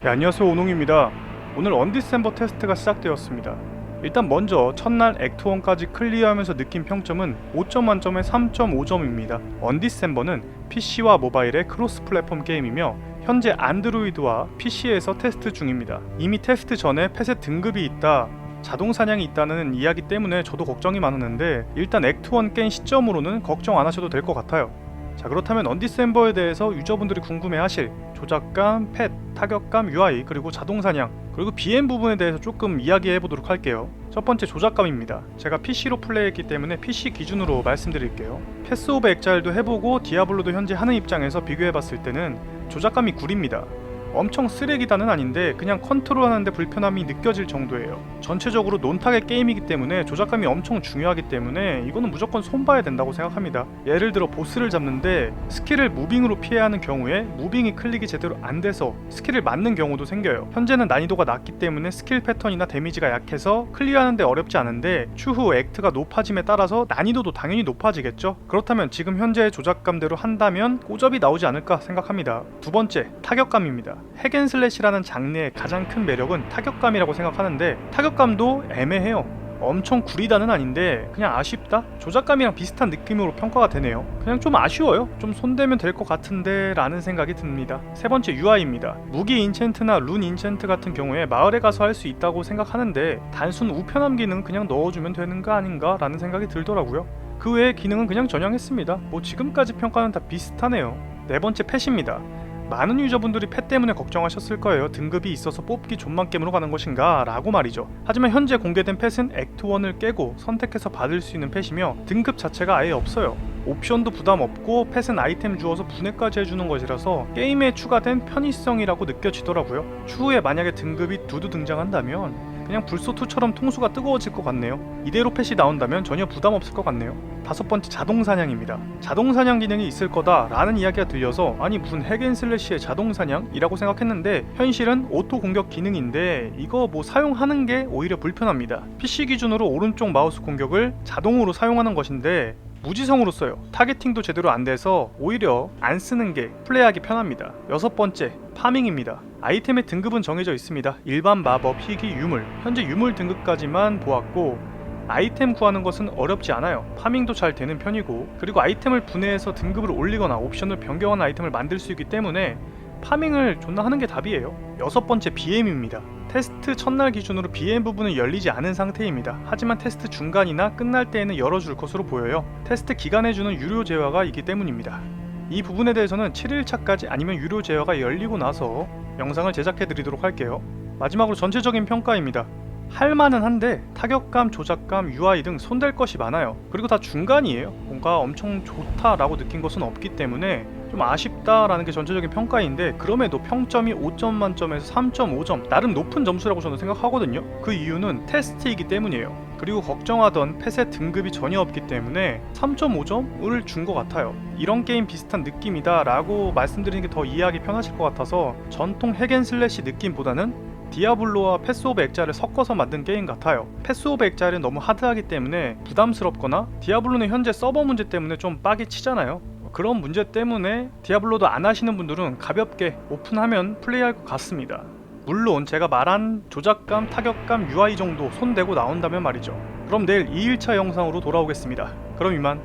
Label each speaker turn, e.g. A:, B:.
A: 네, 안녕하세요 오농입니다. 오늘 언디셈버 테스트가 시작되었습니다. 일단 먼저 첫날 액트1까지 클리어하면서 느낀 평점은 5점 만점에 3.5점입니다. 언디셈버는 PC와 모바일의 크로스 플랫폼 게임이며 현재 안드로이드와 PC에서 테스트 중입니다. 이미 테스트 전에 펫의 등급이 있다, 자동 사냥이 있다는 이야기 때문에 저도 걱정이 많았는데 일단 액트1 게임 시점으로는 걱정 안 하셔도 될 것 같아요. 자 그렇다면 언디셈버에 대해서 유저분들이 궁금해하실 조작감, 펫, 타격감, UI 그리고 자동 사냥 그리고 BM 부분에 대해서 조금 이야기해 보도록 할게요. 첫 번째 조작감입니다. 제가 PC로 플레이했기 때문에 PC 기준으로 말씀드릴게요. 패스 오브 엑자일도 해보고 디아블로도 현재 하는 입장에서 비교해 봤을 때는 조작감이 구립니다. 엄청 쓰레기다는 아닌데 그냥 컨트롤하는데 불편함이 느껴질 정도예요. 전체적으로 논탁의 게임이기 때문에 조작감이 엄청 중요하기 때문에 이거는 무조건 손봐야 된다고 생각합니다. 예를 들어 보스를 잡는데 스킬을 무빙으로 피해야 하는 경우에 무빙이 클릭이 제대로 안 돼서 스킬을 맞는 경우도 생겨요. 현재는 난이도가 낮기 때문에 스킬 패턴이나 데미지가 약해서 클리어하는데 어렵지 않은데 추후 액트가 높아짐에 따라서 난이도도 당연히 높아지겠죠. 그렇다면 지금 현재의 조작감대로 한다면 꼬접이 나오지 않을까 생각합니다. 두 번째 타격감입니다. 핵앤슬래시라는 장르의 가장 큰 매력은 타격감이라고 생각하는데 타격감도 애매해요. 엄청 구리다는 아닌데 그냥 아쉽다? 조작감이랑 비슷한 느낌으로 평가가 되네요. 그냥 좀 아쉬워요. 좀 손대면 될 것 같은데 라는 생각이 듭니다. 세 번째 UI입니다. 무기 인챈트나 룬 인챈트 같은 경우에 마을에 가서 할 수 있다고 생각하는데 단순 우편함 기능 그냥 넣어주면 되는 거 아닌가 라는 생각이 들더라고요. 그 외의 기능은 그냥 전향했습니다. 뭐 지금까지 평가는 다 비슷하네요. 네 번째 펫입니다. 많은 유저분들이 펫 때문에 걱정하셨을 거예요. 등급이 있어서 뽑기 존만 게임으로 가는 것인가? 라고 말이죠. 하지만 현재 공개된 펫은 액트1을 깨고 선택해서 받을 수 있는 펫이며 등급 자체가 아예 없어요. 옵션도 부담 없고 펫은 아이템 주어서 분해까지 해주는 것이라서 게임에 추가된 편의성이라고 느껴지더라고요. 추후에 만약에 등급이 두두 등장한다면 그냥 불소2처럼 통수가 뜨거워질 것 같네요. 이대로 펫이 나온다면 전혀 부담 없을 것 같네요. 다섯 번째 자동 사냥입니다. 자동 사냥 기능이 있을 거다라는 이야기가 들려서 아니 무슨 핵앤슬래시의 자동 사냥이라고 생각했는데 현실은 오토 공격 기능인데 이거 뭐 사용하는 게 오히려 불편합니다. PC 기준으로 오른쪽 마우스 공격을 자동으로 사용하는 것인데 무지성으로 써요. 타겟팅도 제대로 안 돼서 오히려 안 쓰는 게 플레이하기 편합니다. 여섯 번째, 파밍입니다. 아이템의 등급은 정해져 있습니다. 일반 마법, 희귀, 유물. 현재 유물 등급까지만 보았고 아이템 구하는 것은 어렵지 않아요. 파밍도 잘 되는 편이고 그리고 아이템을 분해해서 등급을 올리거나 옵션을 변경하는 아이템을 만들 수 있기 때문에 파밍을 존나 하는 게 답이에요. 여섯 번째 BM입니다. 테스트 첫날 기준으로 BM 부분은 열리지 않은 상태입니다. 하지만 테스트 중간이나 끝날 때에는 열어줄 것으로 보여요. 테스트 기간에 주는 유료 제화가 있기 때문입니다. 이 부분에 대해서는 7일차까지 아니면 유료 제화가 열리고 나서 영상을 제작해 드리도록 할게요. 마지막으로 전체적인 평가입니다. 할만은 한데 타격감, 조작감, UI 등 손댈 것이 많아요. 그리고 다 중간이에요. 뭔가 엄청 좋다라고 느낀 것은 없기 때문에 좀 아쉽다라는 게 전체적인 평가인데 그럼에도 평점이 5점 만점에서 3.5점 나름 높은 점수라고 저는 생각하거든요. 그 이유는 테스트이기 때문이에요. 그리고 걱정하던 펫의 등급이 전혀 없기 때문에 3.5점을 준 것 같아요. 이런 게임 비슷한 느낌이다 라고 말씀드리는 게 더 이해하기 편하실 것 같아서 전통 핵앤슬래시 느낌보다는 디아블로와 패스 오브 엑자를 섞어서 만든 게임 같아요. 패스 오브 엑자는 너무 하드하기 때문에 부담스럽거나 디아블로는 현재 서버 문제 때문에 좀 빡이 치잖아요. 그런 문제 때문에 디아블로도 안 하시는 분들은 가볍게 오픈하면 플레이할 것 같습니다. 물론 제가 말한 조작감, 타격감, UI 정도 손대고 나온다면 말이죠. 그럼 내일 2일차 영상으로 돌아오겠습니다. 그럼 이만